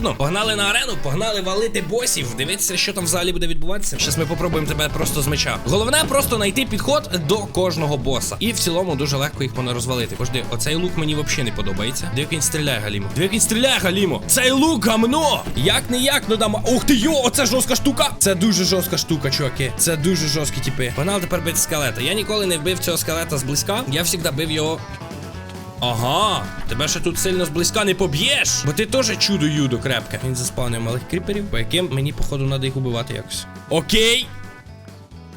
нудно. Погнали на арену, погнали валити босів. Дивитися, що там взагалі буде відбуватися. Щас ми попробуємо тебе просто з меча. Головне просто знайти підход до кожного боса. І в цілому дуже легко їх розвалити. Пожди, оцей лук мені взагалі не подобається. Де він стріляє, Галімо? Де він стріляє, Галімо? Цей лук гамно! Як не як, ну дам. Ух ти йо, оце жорстка штука! Це дуже жорстка штука, чуваки. Це дуже жорсткі типи. Погнали тепер бити скелета. Я ніколи не вбив цього скелета зблизька. Я завжди бив його Ага, тебе ще тут сильно зблизька не поб'єш, бо ти теж чудо юдо крепке. Він заспавнив малих кріперів, по яким мені, походу, треба їх убивати якось. Окей.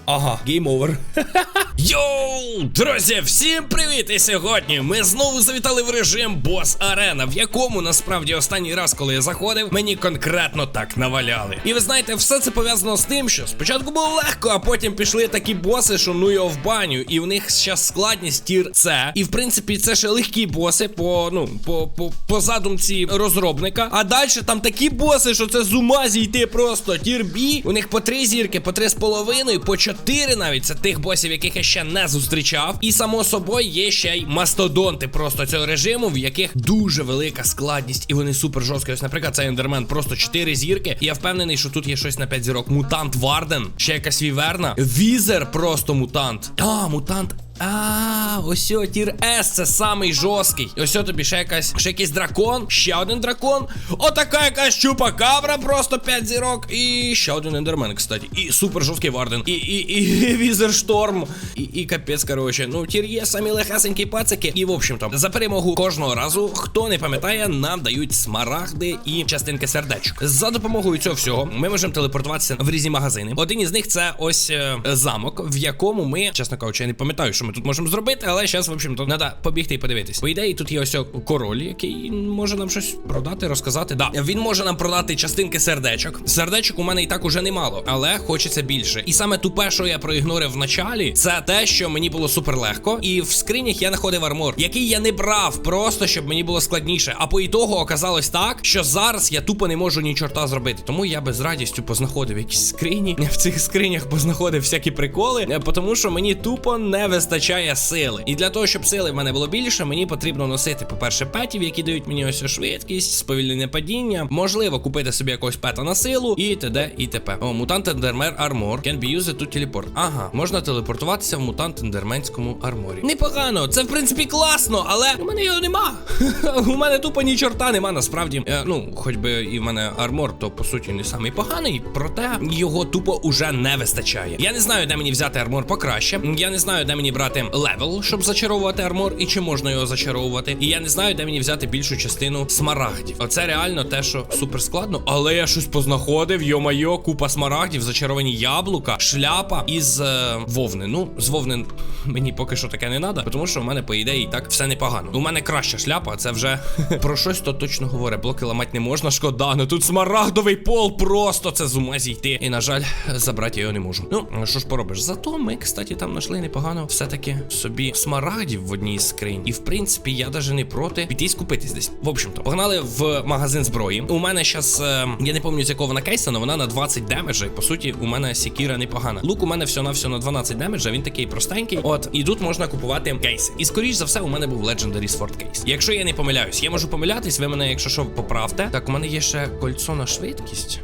Ага, гейм овер. Йоу, друзі, всім привіт! І сьогодні ми знову завітали в режим Бос Арена, в якому насправді останній раз, коли я заходив, мені конкретно так наваляли. І ви знаєте, все це пов'язано з тим, що спочатку було легко, а потім пішли такі боси, що ну його в баню, і в них зараз складність тір С. І в принципі, це ще легкі боси по ну по, по, по задумці розробника. А далі там такі боси, що це з ума зійти просто тір Бі. У них по три зірки, по три з половиною, по чотири навіть це тих босів, яких я ще не зустрічав. І само собою є ще й мастодонти просто цього режиму, в яких дуже велика складність, і вони супер жорсткі. Ось, наприклад, цей ендермен просто 4 зірки. І я впевнений, що тут є щось на 5 зірок. Мутант Варден, ще якась віверна. Візер просто мутант. А, мутант. А, ось о, тір С, це самий жорсткий. Ось о тобі ще якась, ще якийсь дракон, ще один дракон. Отака якась чупакабра, просто 5 зірок. І ще один ендермен, кстати. І супер жорсткий варден. І, і, і візер шторм. І, і капець, короче. Ну, тір є самі легасенькі пацики. І в общем-то, за перемогу кожного разу, хто не пам'ятає, нам дають смарагди і частинки сердечок. За допомогою цього всього ми можемо телепортуватися в різні магазини. Один із них це ось е, замок, в якому ми, чесно кажучи, я не пам'ятаю, що ми тут можемо зробити, але зараз, в общем-то, треба побігти і подивитись. По ідеї, тут є ось король, який може нам щось продати, розказати. Да, він може нам продати частинки сердечок. Сердечок у мене і так уже немало, але хочеться більше. І саме тупе, що я проігнорив в началі, це те, що мені було супер легко. І в скринях я знаходив армор, який я не брав, просто щоб мені було складніше. А по ітогу оказалось так, що зараз я тупо не можу ні чорта зробити. Тому я без радістю познаходив якісь скрині. В цих скринях познаходив всякі приколи, е, тому що мені тупо не вистачає сили. І для того, щоб сили в мене було більше, мені потрібно носити, по-перше, петів, які дають мені ось швидкість, сповільнення падіння. Можливо, купити собі якогось пета на силу і т.д. і т.п. О, мутант ендермер армор. Can be used to teleport. Ага, можна телепортуватися в мутант ендерменському арморі. Непогано, це в принципі класно, але у мене його нема. у мене тупо ні чорта нема. Насправді, е, ну, хоч би і в мене армор, то по суті не самий поганий, проте його тупо уже не вистачає. Я не знаю, де мені взяти армор покраще. Я не знаю, де мені брати левел, щоб зачаровувати армор, і чи можна його зачаровувати. І я не знаю, де мені взяти більшу частину смарагдів. Оце реально те, що супер складно. Але я щось познаходив. Йо-майо, купа смарагдів, зачаровані яблука, шляпа із е, вовни. Ну, з вовни мені поки що таке не треба, тому що в мене, по ідеї, і так все непогано. У мене краща шляпа, це вже про щось то точно говорить. Блоки ламати не можна, шкода. Ну тут смарагдовий пол, просто це з ума зійти. І, на жаль, забрати його не можу. Ну, що ж поробиш? Зато ми, кстати, там знайшли непогано все-таки собі смарагдів в одній з скринь. І в принципі, я даже не проти піти і скупитись десь. В общем-то, погнали в магазин зброї. У мене зараз, е, я не пам'ятаю, з якого вона кейса, але вона на 20 демеджа. І по суті, у мене сікіра непогана. Лук у мене все на все на 12 демеджа. Він такий простенький. От, і тут можна купувати кейси. І скоріш за все, у мене був Legendary Sword кейс. Якщо я не помиляюсь, я можу помилятись, ви мене, якщо що, поправте. Так, у мене є ще кольцо на швидкість.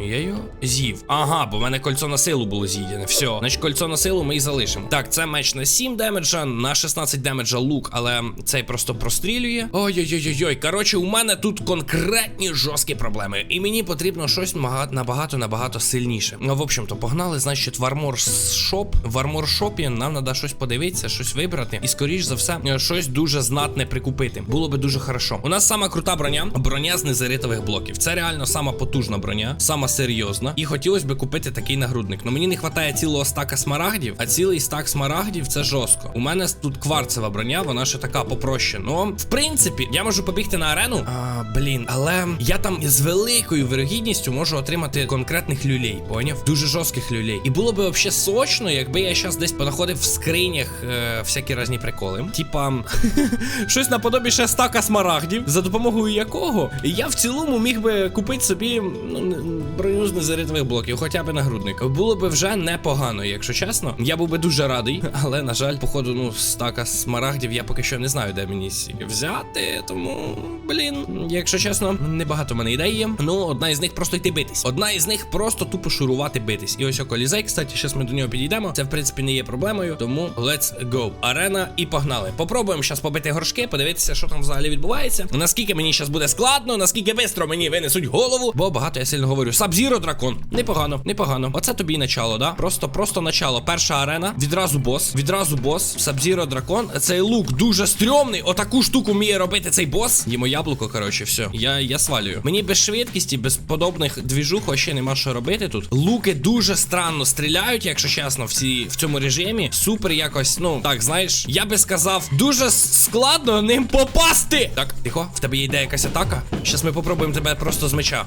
Я його з'їв. Ага, бо в мене кольцо на силу було з'їдене. Все, значить кольцо на силу ми і залишимо. Так, це меч на 7 демеджа, на 16 демеджа лук, але цей просто прострілює. Ой-ой-ой-ой. Коротше, у мене тут конкретні жорсткі проблеми. І мені потрібно щось набагато-набагато сильніше. Ну, в общем-то, погнали, значить, в армор шоп. В армор шопі нам треба щось подивитися, щось вибрати. І, скоріш за все, щось дуже знатне прикупити. Було би дуже хорошо. У нас сама крута броня, броня з незеритових блоків. Це реально сама потужна броня, сама серйозна. І хотілося б купити такий нагрудник. Ну мені не вистачає цілого стака смарагдів, а цілий стак смарагдів це жорстко. У мене тут кварцева броня, вона ще така попроще. Ну, в принципі, я можу побігти на арену. А, блін, але я там з великою вирогідністю можу отримати конкретних люлей, поняв? Дуже жорстких люлей. І було би взагалі сочно, якби я зараз десь понаходив в скринях е, всякі різні приколи. Типа, щось наподобі ще стака смарагдів, за допомогою якого я в цілому міг би купити собі ну, броню з незаритових блоків, хоча б нагрудник. Було б вже непогано, якщо чесно. Я був би дуже радий, але на жаль, походу, ну, стака смарагдів я поки що не знаю, де мені взяти. Тому, блін, якщо чесно, небагато мене ідей є. Ну, одна із них просто йти битись. Одна із них просто тупо шурувати битись. І ось о колізей, кстати, зараз ми до нього підійдемо. Це в принципі не є проблемою. Тому let's go. Арена і погнали. Попробуємо зараз побити горшки, подивитися, що там взагалі відбувається. Наскільки мені зараз буде складно, наскільки швидко мені винесуть голову, бо багато я сильно говорю. Сабзіро дракон. Непогано, непогано. Оце тобі і начало, да? Просто, просто начало. Перша арена, відразу бос, відразу бос. Сабзіро дракон. Цей лук дуже стрьомний. Отаку штуку вміє робити цей бос. Їмо яблуко, коротше, все. Я, я свалюю. Мені без швидкості, без подобних двіжух вообще нема що робити тут. Луки дуже странно стріляють, якщо чесно, всі в цьому режимі. Супер якось, ну так, знаєш, я би сказав, дуже складно ним попасти. Так, тихо, в тебе є ідея якась атака. Щас ми попробуємо тебе просто з меча.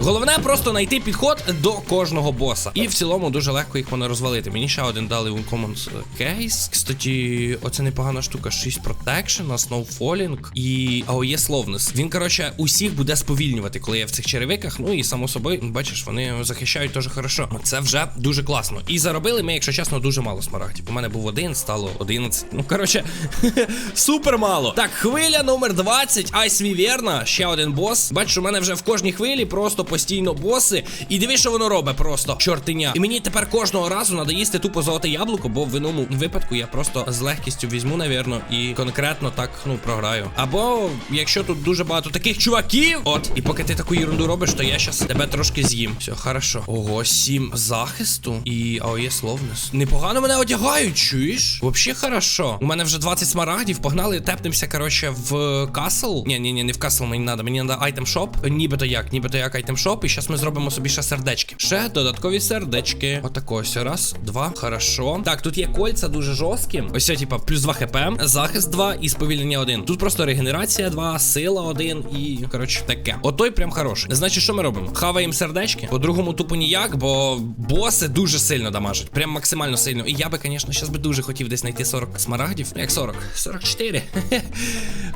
Головне просто знайти підход до кожного боса. І в цілому дуже легко їх можна розвалити. Мені ще один дали Uncommon Case. Кстати, оце непогана штука. 6 Protection, Snowfalling і AOE Slowness. Він, коротше, усіх буде сповільнювати, коли я в цих черевиках. Ну і само собою, бачиш, вони захищають дуже хорошо. Це вже дуже класно. І заробили ми, якщо чесно, дуже мало смарагдів. У мене був один, стало 11. Ну, коротше, супер мало. Так, хвиля номер 20. Айс Віверна. Ще один бос. Бачиш, у мене вже в кожній хвилі просто постійно боси. І диви, що воно робить просто. Чортиня. І мені тепер кожного разу треба їсти тупо золоте яблуко, бо в іному випадку я просто з легкістю візьму, навірно, і конкретно так, ну, програю. Або якщо тут дуже багато таких чуваків, от, і поки ти таку ерунду робиш, то я щас тебе трошки з'їм. Все, хорошо. Ого, сім захисту і АОЄ словнес. Непогано мене одягають, чуєш? Вообще хорошо. У мене вже 20 смарагдів. Погнали, тепнемося, коротше, в касл. Ні, ні, ні, не в касл мені треба. Мені треба айтем шоп. Нібито як, нібито як айтем шоп. І зараз ми зробимо собі ще сердечки. Ще додаткові сердечки. Отако ось. Раз, два. Хорошо. Так, тут є кольця дуже жорсткі. Ось, типа, плюс 2 хп, захист 2 і сповільнення 1. Тут просто регенерація 2, сила 1 і, коротше, таке. Отой прям хороший. Значить, що ми робимо? Хаваємо сердечки. По-другому тупо ніяк, бо боси дуже сильно дамажать. Прям максимально сильно. І я би, звісно, зараз би дуже хотів десь знайти 40 смарагдів. Як 40? 44.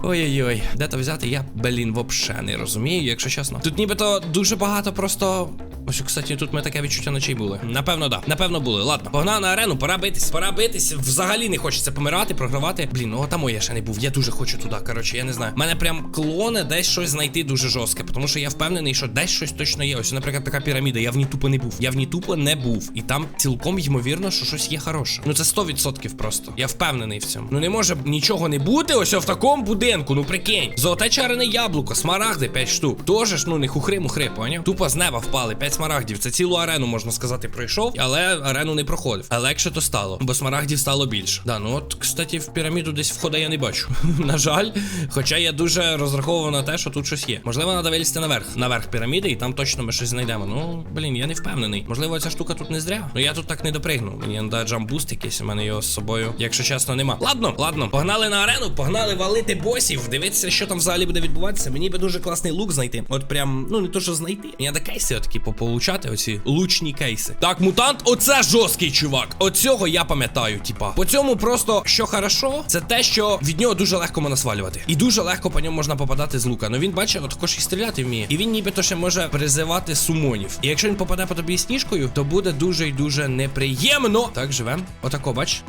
Ой-ой-ой. Де то взяти? Я, блін, вообще не розумію, якщо чесно. Тут нібито дуже багато просто. Ось, кстати, тут ми таке відчуття ночей були. Напевно, да. Напевно, були. Ладно, погнав на арену, пора битись. Пора битись. Взагалі не хочеться помирати, програвати. Блін, ну там я ще не був. Я дуже хочу туди. Коротше, я не знаю. Мене прям клоне десь щось знайти дуже жорстке, тому що я впевнений, що десь щось точно є. Ось, наприклад, така піраміда. Я в ній тупо не був. Я в ній тупо не був. І там цілком ймовірно, що щось є хороше. Ну це 100% просто. Я впевнений в цьому. Ну не може нічого не бути. Ось в такому будинку. Ну прикинь. Золоте чарене яблуко, смарагди 5 штук. Тоже ж, ну не хухри-мухри, поняв? Тупо з неба впали 5 смарагдів. Це цілу арену, можна сказати, пройшов, але арену не проходив. А легше то стало, бо смарагдів стало більше. Да, ну от, кстати, в піраміду десь входа я не бачу. на жаль. Хоча я дуже розраховував на те, що тут щось є. Можливо, треба вилізти наверх, наверх піраміди, і там точно ми щось знайдемо. Ну, блін, я не впевнений. Можливо, ця штука тут не зря. Ну я тут так не допригну. Мені треба джамбуст якийсь, у мене його з собою, якщо чесно, нема. Ладно, ладно, погнали на арену, погнали валити босів. Дивитися, що там взагалі буде відбуватися. Мені би дуже класний лук знайти. От прям, ну не то, що знайти. Мені треба кейси отакі пополучати, оці лучні кейси. Так, мутант, оце жорсткий чувак. Оцього я пам'ятаю, типа. По цьому просто що хорошо, це те, що від нього дуже легко можна свалювати. І дуже легко по ньому можна попадати з лука. Ну він бачить, також і стріляти вміє. І він нібито ще може призивати сумонів. І якщо він попаде по тобі сніжкою, то буде дуже і дуже неприємно. Так, живем. Отако, бач.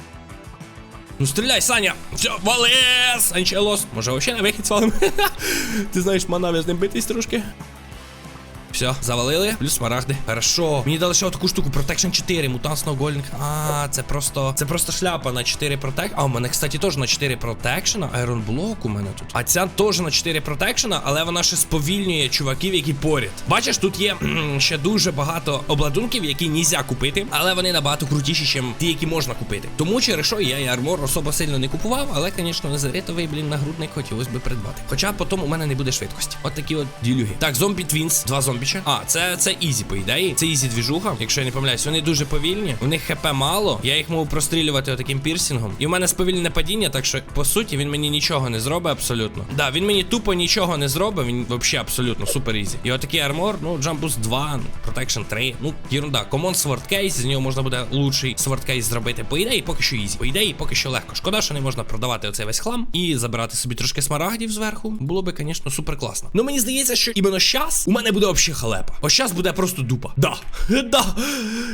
Ну стріляй, Саня! Все, валес! Анчелос! Може, вообще на вихід свалим? Ти знаєш, манав я з ним битись трошки. Все, завалили. Плюс смарагди. Хорошо. Мені дали ще таку штуку. Protection 4, мутант сноугольник. А, це просто. Це просто шляпа на 4 протек. А, у мене, кстати, теж на 4 протекшена. Айрон блок у мене тут. А ця теж на 4 протекшена, але вона ще сповільнює чуваків, які поряд. Бачиш, тут є ще дуже багато обладунків, які нельзя купити, але вони набагато крутіші, ніж ті, які можна купити. Тому через що я і армор особо сильно не купував, але, звісно, незаритовий, блін, нагрудник хотілося би придбати. Хоча потім у мене не буде швидкості. От такі от ділюги. Так, зомбі твінс, два зомбіча. А, це це ізі, по ідеї. Це ізі двіжуха, якщо я не помиляюсь. Вони дуже повільні. У них хп мало. Я їх можу прострілювати отаким пірсінгом. І у мене сповільнене падіння, так що по суті він мені нічого не зробить абсолютно. Да, він мені тупо нічого не зробить. Він взагалі абсолютно супер ізі. І отакий армор, ну, Boost 2, ну, Protection 3. Ну, ерунда. Sword Case, з нього можна буде лучший Case зробити. По ідеї, поки що ізі. По ідеї, поки що легко. Шкода, що не можна продавати оцей весь хлам і забирати собі трошки смарагдів зверху. Було би, звісно, супер класно. Ну мені здається, що іменно щас у мене буде взагалі вообще халепа. Ось щас буде просто дупа. Да. Да.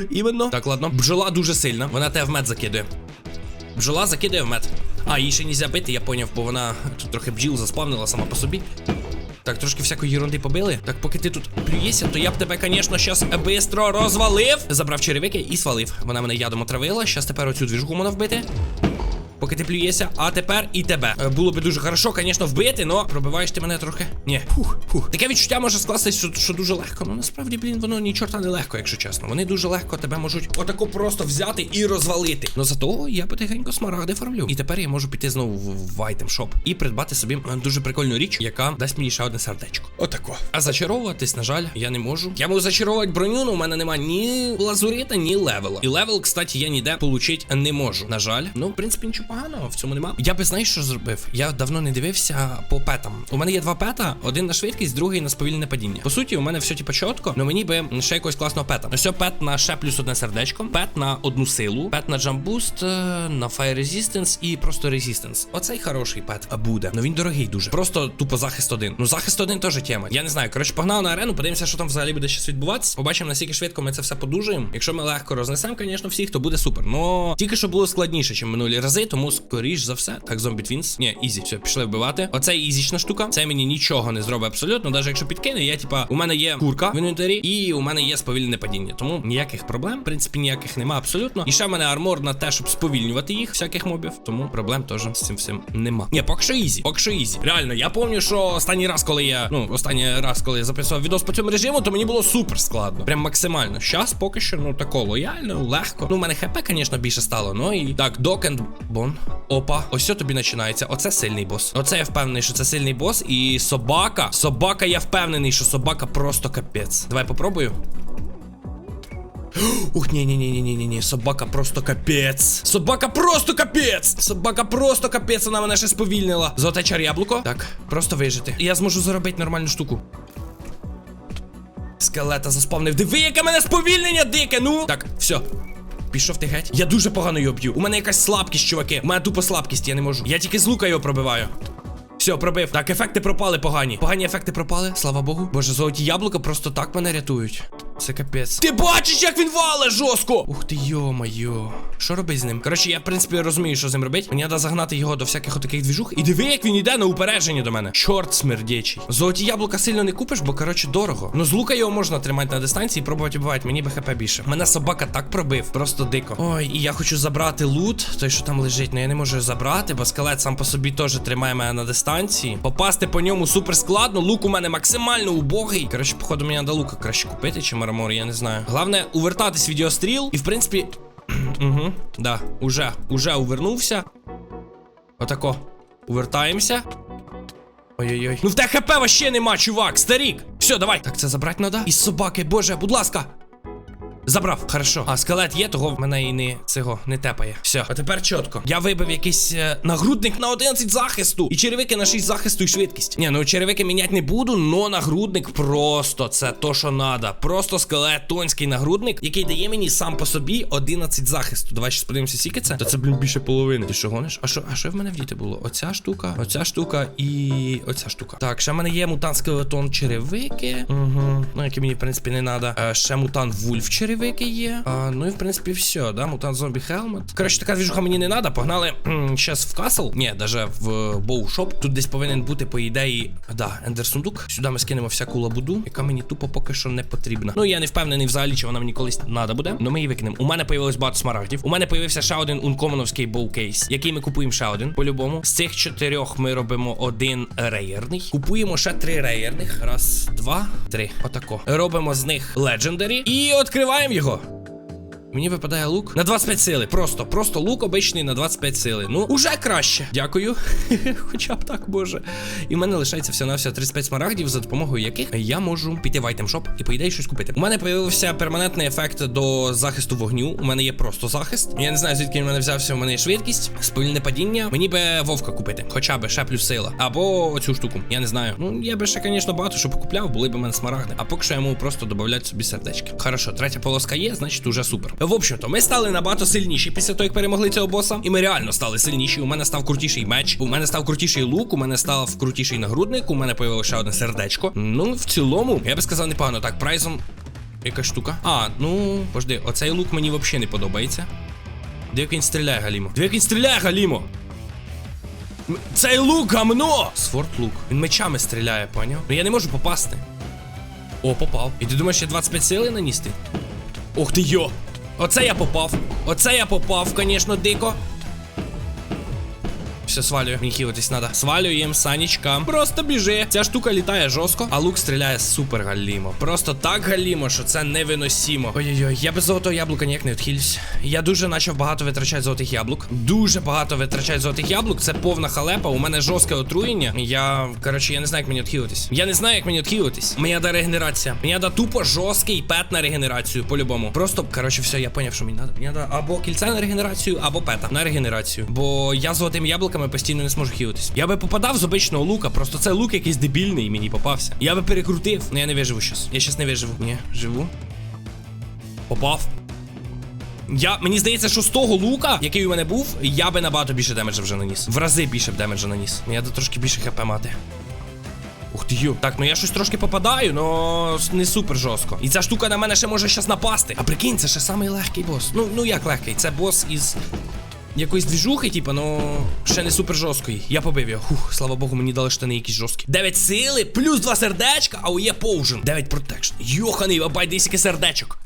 Іменно. Так, ладно. Бджола дуже сильна. Вона тебе в мед закидує. Бджола закидує в мед. А, її ще нельзя бити, я поняв, бо вона тут трохи бджіл заспавнила сама по собі. Так, трошки всякої ерунди побили. Так, поки ти тут плюєшся, то я б тебе, звісно, щас бистро розвалив. Забрав черевики і свалив. Вона мене ядом отравила. Щас тепер оцю двіжку можна вбити. Поки ти плюєшся, а тепер і тебе. Е, Було би дуже хорошо, звісно, вбити, но пробиваєш ти мене трохи. Ні. Фух, фух. Таке відчуття може скластись, що, що дуже легко. Ну насправді, блін, воно ні чорта не легко, якщо чесно. Вони дуже легко тебе можуть отако просто взяти і розвалити. Ну зато я потихеньку смарагди фармлю. І тепер я можу піти знову в, в айтем шоп і придбати собі е, дуже прикольну річ, яка дасть мені ще одне сердечко. Отако. А зачаровуватись, на жаль, я не можу. Я можу зачаровувати броню, але у мене немає ні лазурита, ні левела. І левел, кстати, я ніде получити не можу. На жаль, ну в принципі нічого поганого в цьому нема. Я би знаєш, що зробив? Я давно не дивився по петам. У мене є два пета: один на швидкість, другий на сповільне падіння. По суті, у мене все типа чітко, але мені би ще якогось класного пета. Ось пет на ще плюс одне сердечко, пет на одну силу, пет на джамбуст, на Fire Resistance і просто Resistance. Оцей хороший пет буде. Ну він дорогий дуже. Просто тупо захист один. Ну захист один теж тема. Я не знаю. Коротше, погнали на арену, подивимося, що там взагалі буде щось відбуватися. Побачимо, наскільки швидко ми це все подужуємо. Якщо ми легко рознесемо, звісно, всіх, то буде супер. Но тільки що було складніше, ніж минулі рази, тому скоріш за все. Так, зомбі твінс. Ні, ізі, все, пішли вбивати. Оце ізічна штука. Це мені нічого не зробить абсолютно. Навіть якщо підкине, я типа, у мене є курка в інвентарі, і у мене є сповільне падіння. Тому ніяких проблем, в принципі, ніяких нема абсолютно. І ще в мене армор на те, щоб сповільнювати їх, всяких мобів. Тому проблем теж з цим всім нема. Ні, поки що ізі, поки що ізі. Реально, я пам'ятаю, що останній раз, коли я, ну, останній раз, коли я записував відос по цьому режиму, то мені було супер складно. Прям максимально. Щас поки що, ну тако лояльно, легко. Ну, у мене хп, звісно, більше стало. Ну і так, докенд бон. Опа, ось що тобі починається. Оце сильний бос. Оце я впевнений, що це сильний бос. І собака. Собака, я впевнений, що собака просто капець. Давай попробую. Ух, ні, ні, ні, ні, ні, ні, собака просто капець. Собака просто капець. Собака просто капець, вона мене ще сповільнила. Золоте чар яблуко. Так, просто вижити. Я зможу заробити нормальну штуку. Скелета заспавнив. Диви, яке мене сповільнення дике, ну. Так, все. Пішов ти геть. Я дуже погано його б'ю. У мене якась слабкість, чуваки. У мене тупо слабкість, я не можу. Я тільки з лука його пробиваю. Все, пробив. Так, ефекти пропали погані. Погані ефекти пропали, слава Богу. Боже, золоті яблука просто так мене рятують. Це капець. Ти бачиш, як він вале жорстко! Ух ти, йо-майо. Що робить з ним? Коротше, я в принципі розумію, що з ним робить. Мені треба загнати його до всяких отаких двіжух. І диви, як він іде на упередження до мене. Чорт смердячий. Золоті яблука сильно не купиш, бо коротше дорого. Ну з лука його можна тримати на дистанції і пробувати вбивати. Мені би хп більше. Мене собака так пробив, просто дико. Ой, і я хочу забрати лут, той, що там лежить, але я не можу забрати, бо скелет сам по собі теж тримає мене на дистанції. Попасти по ньому супер складно. Лук у мене максимально убогий. Коротше, походу, мені треба лука краще купити, чи марамор, я не знаю. главное, увертатись відеостріл, і в принципі. Угу, да, уже, уже увернувся. Отако. Увертаємося. Ой-ой-ой. Ну в тебе хп вообще нема, чувак, старік. Все, давай. Так, це забрати надо. І собаки, боже, будь ласка. Забрав, хорошо. А скелет є, того в мене і не цього не тепає. Все, а тепер чітко. Я вибив якийсь е, нагрудник на 11 захисту. І черевики на 6 захисту і швидкість. Ні, ну черевики міняти не буду, но нагрудник просто це то, що надо. Просто скелет тонський нагрудник, який дає мені сам по собі 11 захисту. Давай ще подивимося, скільки це. Та це, блін, більше половини. Ти що гониш? А що, а що в мене в діти було? Оця штука, оця штука і оця штука. Так, ще в мене є мутант скелетон черевики. Угу. Ну, які мені, в принципі, не треба. Е, ще мутант вульф черевики є. А, ну і в принципі все, да, мутант зомбі хелмет. Коротше, така двіжуха мені не треба. Погнали зараз в касл. Ні, даже в боушоп. Тут десь повинен бути, по ідеї, да, ендер сундук. Сюди ми скинемо всяку лабуду, яка мені тупо поки що не потрібна. Ну я не впевнений взагалі, чи вона мені колись треба буде. Ну ми її викинемо. У мене появилось багато смарагдів. У мене появився ще один ункомоновський боукейс, який ми купуємо ще один. По-любому. З цих чотирьох ми робимо один реєрний. Купуємо ще три реєрних. Раз, два, три. Отако. Робимо з них легендарі і відкриваємо його. Мені випадає лук на 25 сили. Просто, просто лук обичний на 25 сили. Ну, уже краще. Дякую. Хоча б так, боже. І в мене лишається всього на всього 35 смарагдів, за допомогою яких я можу піти в айтем-шоп і, по ідеї, щось купити. У мене появився перманентний ефект до захисту вогню. У мене є просто захист. Я не знаю, звідки в мене взявся. У мене є швидкість, сповільне падіння. Мені би вовка купити. Хоча б ще плюс сила. Або оцю штуку. Я не знаю. Ну, я би ще, звісно, багато що покупляв, були б у мене смарагди. А поки що я можу просто додати собі сердечки. Хорошо, третя полоска є, значить уже супер. В общем-то, ми стали набагато сильніші після того, як перемогли цього боса. І ми реально стали сильніші. У мене став крутіший меч, у мене став крутіший лук, у мене став крутіший нагрудник, у мене появилося ще одне сердечко. Ну, в цілому, я би сказав, непогано. Так, прайзом. Яка штука? А, ну, пожди, оцей лук мені взагалі не подобається. Де він стріляє, Галімо? Де він стріляє, Галімо? Цей лук гамно! Сворд лук. Він мечами стріляє, поняв? Ну я не можу попасти. О, попав. І ти думаєш, я 25 сили наністи? Ух ти йо! Оце я попав. Оце я попав, звісно, дико. Все, свалюю. Мені хілитись треба. Свалюємо, Санечка. Просто біжи. Ця штука літає жорстко, а лук стріляє супер галімо. Просто так галімо, що це невиносимо. Ой-ой-ой, я без золотого яблука ніяк не відхилюсь. Я дуже почав багато витрачати золотих яблук. Дуже багато витрачати золотих яблук. Це повна халепа. У мене жорстке отруєння. Я, коротше, я не знаю, як мені відхилитись. Я не знаю, як мені відхилитись. Мені треба регенерація. Мені треба тупо жорсткий пет на регенерацію, по-любому. Просто, коротше, все, я поняв, що мені треба. Мені треба або кільце на регенерацію, або пета на регенерацію. Бо я золотими яблуками постійно не зможу хілитись. Я би попадав з обичного лука, просто це лук якийсь дебільний і мені попався. Я би перекрутив. Ну я не виживу щас. Я щас не виживу. Ні, живу. Попав. Я, мені здається, що з того лука, який у мене був, я би набагато більше демеджа вже наніс. В рази більше б демеджа наніс. Мені треба трошки більше хп мати. Ух ти йо. Так, ну я щось трошки попадаю, но не супер жорстко. І ця штука на мене ще може щас напасти. А прикинь, це ще самий легкий бос. Ну, ну як легкий? Це бос із якоїсь двіжухи, типа, ну ще не супер жорсткої. Я побив його. Хух, слава Богу, мені дали штани якісь жорсткі. 9 сили, плюс 2 сердечка, а у є поужен. 9 протекшн. Йоханий, яке сердечок.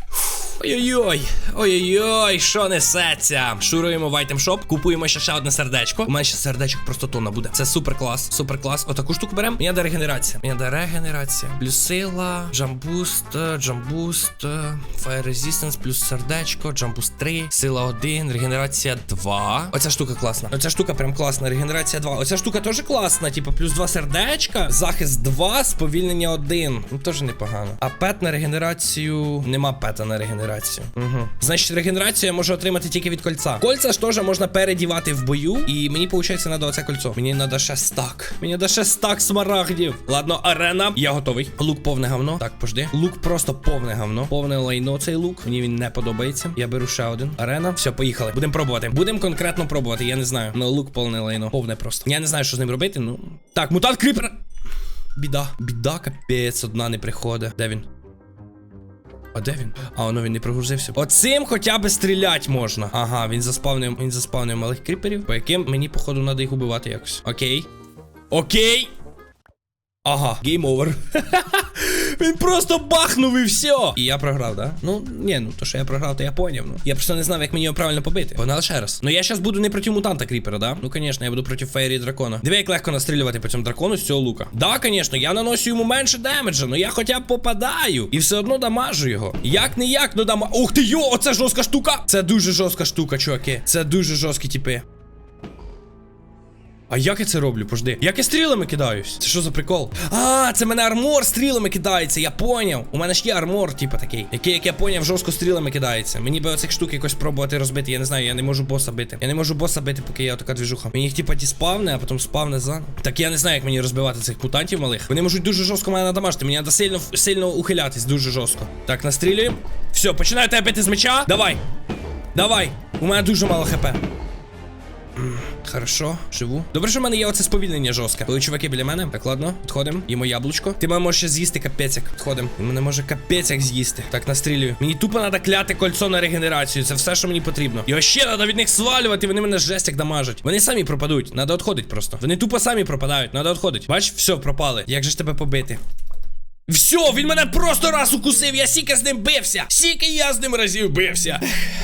Ой-ой-ой, ой-ой-ой, що несеться? Шуруємо в айтем-шоп, купуємо ще ще одне сердечко. У мене ще сердечок просто тонна буде. Це супер клас, супер клас. Отаку штуку беремо. Мені дає регенерація. Мені дає регенерація. Плюс сила, джамбуст, джамбуст, фаєр резистенс, плюс сердечко, джамбуст 3, сила 1, регенерація 2. Оця штука класна. Оця штука прям класна. Регенерація 2. Оця штука теж класна. Типу, плюс 2 сердечка, захист 2, сповільнення 1. Ну теж непогано. А пет на регенерацію. Нема пета на регенерацію. Угу. Значить, регенерацію я можу отримати тільки від кольця. Кольця ж теж можна передівати в бою. І мені, виходить, треба оце кольцо. Мені треба ще стак. Мені треба ще стак смарагдів. Ладно, арена. Я готовий. Лук повне говно. Так, пожди. Лук просто повне говно. Повне лайно цей лук. Мені він не подобається. Я беру ще один. Арена. Все, поїхали. Будемо пробувати. Будемо конкретно пробувати. Я не знаю. Ну, лук повне лайно. Повне просто. Я не знаю, що з ним робити. Ну. Так, мутант кріпер. Біда. Біда, капець, одна не приходить. Де він? А де він? А, воно він не прогрузився. Оцим хоча б стріляти можна. Ага, він заспавнив, він заспавнив малих кріперів, по яким мені, походу, треба їх убивати якось. Окей. Окей. Ага, гейм овер. Він просто бахнув і все. І я програв, да? Ну, ні, ну то, що я програв, то я поняв. Ну. Я просто не знав, як мені його правильно побити. Погнали ще раз. Ну я зараз буду не проти мутанта кріпера, да? Ну, звісно, я буду проти фейрі дракона. Диви, як легко настрілювати по цьому дракону з цього лука. Да, звісно, я наношу йому менше демеджа, но я хоча б попадаю. І все одно дамажу його. Як не як, ну дама. Ух ти йо, оце жорстка штука. Це дуже жорстка штука, чуваки. Це дуже жорсткі типи. А як я це роблю? Пожди. Як я стрілами кидаюсь? Це що за прикол? А, це мене армор стрілами кидається, я поняв. У мене ж є армор, типу такий, який, як я поняв, жорстко стрілами кидається. Мені би оцих штук якось пробувати розбити. Я не знаю, я не можу боса бити. Я не можу боса бити, поки я така двіжуха. Мені їх типа ті спавне, а потім спавне за. Так я не знаю, як мені розбивати цих мутантів малих. Вони можуть дуже жорстко мене надамажити. Мені треба сильно сильно ухилятись, дуже жорстко. Так, настрілюємо. Все, починаю тебе бити з меча. Давай. Давай. У мене дуже мало хп. Хорошо, живу. Добре, що в мене є оце сповільнення жорстке. Коли чуваки біля мене. Так, ладно, підходимо. Їмо яблучко. Ти мене можеш ще з'їсти капецяк. Підходимо. Він мене може капецяк з'їсти. Так, настрілюю. Мені тупо треба кляти кольцо на регенерацію. Це все, що мені потрібно. Його ще треба від них свалювати. Вони мене жестяк дамажать. Вони самі пропадуть. Надо відходити просто. Вони тупо самі пропадають. Надо відходити. Бач, все, пропали. Як же ж тебе побити? Все, він мене просто раз укусив, я сіки з ним бився. Сіки я з ним разів бився.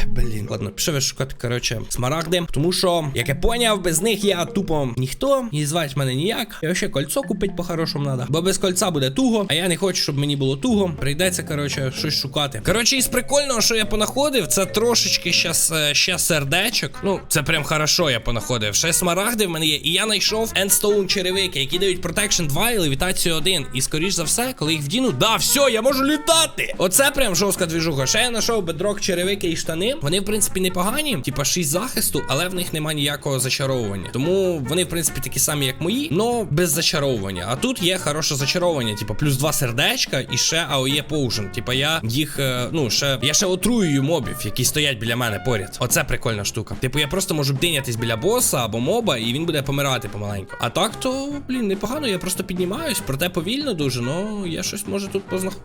Блін, ладно, пішов я шукати, коротше, смарагди. Тому що, як я поняв, без них я тупо ніхто, і звати мене ніяк. І ще кольцо купить по-хорошому надо. Бо без кольця буде туго, а я не хочу, щоб мені було туго. Прийдеться, коротше, щось шукати. Коротше, із прикольного, що я понаходив, це трошечки щас, е, ще сердечок. Ну, це прям хорошо я понаходив. Ще смарагди в мене є. І я знайшов Endstone черевики, які дають Protection 2 і левітацію 1. І скоріш за все, коли коли їх вдіну, да, все, я можу літати. Оце прям жорстка двіжуха. Ще я знайшов бедрок, черевики і штани. Вони, в принципі, непогані, типа 6 захисту, але в них немає ніякого зачаровування. Тому вони, в принципі, такі самі, як мої, но без зачаровування. А тут є хороше зачаровування, типа плюс 2 сердечка і ще AOE Potion. Типа я їх, е, ну, ще я ще отруюю мобів, які стоять біля мене поряд. Оце прикольна штука. Типу, я просто можу бдинятись біля боса або моба, і він буде помирати помаленьку. А так то, блін, непогано, я просто піднімаюсь, проте повільно дуже, ну я щось може тут познаходжу.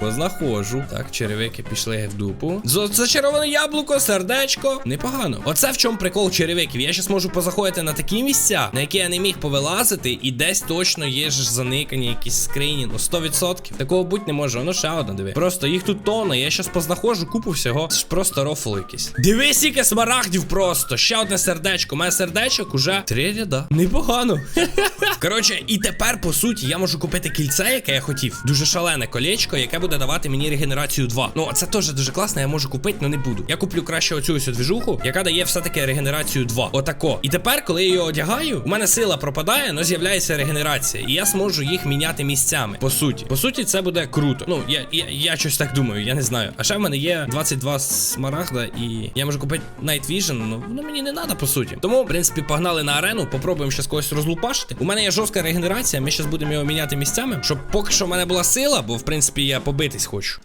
Познаходжу. Так, черевики пішли в дупу. Зачароване яблуко, сердечко. Непогано. Оце в чому прикол черевиків. Я щас можу позаходити на такі місця, на які я не міг повилазити, і десь точно є ж заникані якісь скрині. Ну 100%. Такого бути не може. Воно ще одна, диви. Просто їх тут тонна. Я щас познаходжу купу всього. Це ж просто рофл якийсь. Диви, скільки смарагдів просто. Ще одне сердечко. У мене сердечок уже три ряда. Непогано. Коротше, і тепер, по суті, я можу купити кільце, яке я хотів. Дуже шалене колечко, яке буде давати мені регенерацію 2. Ну, це теж дуже класно, я можу купити, але не буду. Я куплю краще оцю ось двіжуху, яка дає все-таки регенерацію 2. Отако. І тепер, коли я її одягаю, у мене сила пропадає, але з'являється регенерація. І я зможу їх міняти місцями. По суті. По суті, це буде круто. Ну, я, я, я щось так думаю, я не знаю. А ще в мене є 22 смарагда, і я можу купити Night Vision, ну воно мені не треба, по суті. Тому, в принципі, погнали на арену, попробуємо щас когось розлупашити. У мене є жорстка регенерація, ми зараз будемо його міняти місцями, щоб поки що в мене була сила, бо в принципі я побитись хочу.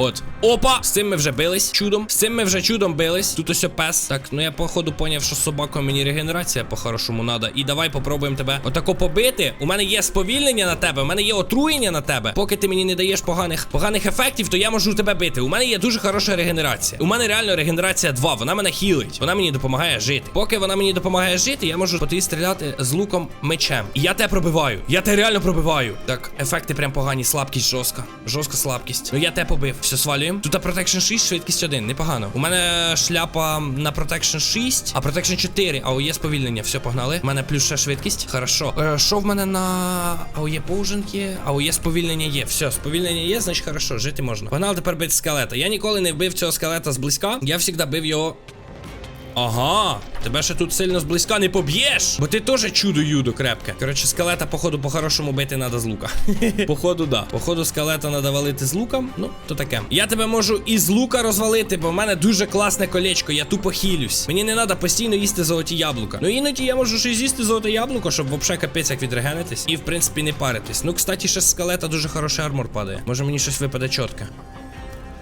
От. Опа! З цим ми вже бились чудом. З цим ми вже чудом бились. Тут ось пес. Так, ну я походу поняв, що з собакою мені регенерація по-хорошому надо. І давай попробуємо тебе отако побити. У мене є сповільнення на тебе, у мене є отруєння на тебе. Поки ти мені не даєш поганих поганих ефектів, то я можу тебе бити. У мене є дуже хороша регенерація. У мене реально регенерація 2. Вона мене хілить. Вона мені допомагає жити. Поки вона мені допомагає жити, я можу по тобі стріляти з луком мечем. І я тебе пробиваю. Я тебе реально пробиваю. Так, ефекти прям погані, слабкість жорстка. Жорстка слабкість. Ну я тебе побив. Все, свалюємо. Тут Protection 6, швидкість 1. Непогано. У мене шляпа на Protection 6, а Protection 4. А є сповільнення. Все, погнали. У мене плюс ще швидкість. Хорошо. Е, Що в мене на АОЄ Potion є? АОЄ сповільнення є. Все, сповільнення є, значить хорошо, жити можна. Погнали тепер бити скелета. Я ніколи не вбив цього скелета зблизька. Я завжди бив його Ага, тебе ще тут сильно зблизька не поб'єш, бо ти теж чудо-юдо крепке. Коротше, скелета, походу, по-хорошому бити треба з лука. походу, да. Походу, скелета треба валити з лука. Ну, то таке. Я тебе можу і з лука розвалити, бо в мене дуже класне колечко, я тупо хілюсь. Мені не треба постійно їсти золоті яблука. Ну іноді я можу ще з'їсти золоте яблуко, щоб взагалі капець як відрегенитись. І в принципі не паритись. Ну, кстати, ще з скелета дуже хороший армор падає. Може мені щось випаде чітке.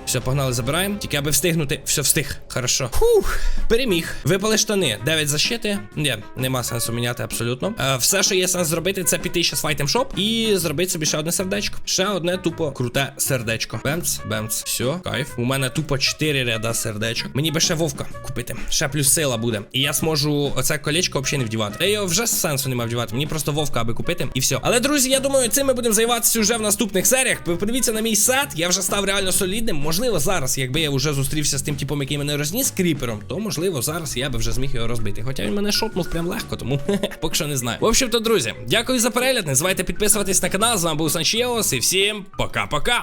Все, погнали, забираємо. Тільки аби встигнути. Все, встиг. Хорошо. Фух, переміг. Випали штани. 9 защити. Ні, нема сенсу міняти абсолютно. Е, все, що є сенс зробити, це піти ще з файтем шоп і зробити собі ще одне сердечко. Ще одне тупо круте сердечко. Бемц, бемц. Все, кайф. У мене тупо 4 ряда сердечок. Мені би ще вовка купити. Ще плюс сила буде. І я зможу оце колечко взагалі не вдівати. Я його вже сенсу нема вдівати. Мені просто вовка аби купити. І все. Але друзі, я думаю, цим ми будемо займатися вже в наступних серіях. Ви подивіться на мій сет. Я вже став реально солідним. Можливо, зараз, якби я вже зустрівся з тим типом, який мене розніс кріпером, то можливо зараз я би вже зміг його розбити. Хоча він мене шопнув прям легко, тому поки що не знаю. В общем-то, друзі, дякую за перегляд. Не забувайте підписуватись на канал. З вами був Санчіос і всім пока-пока.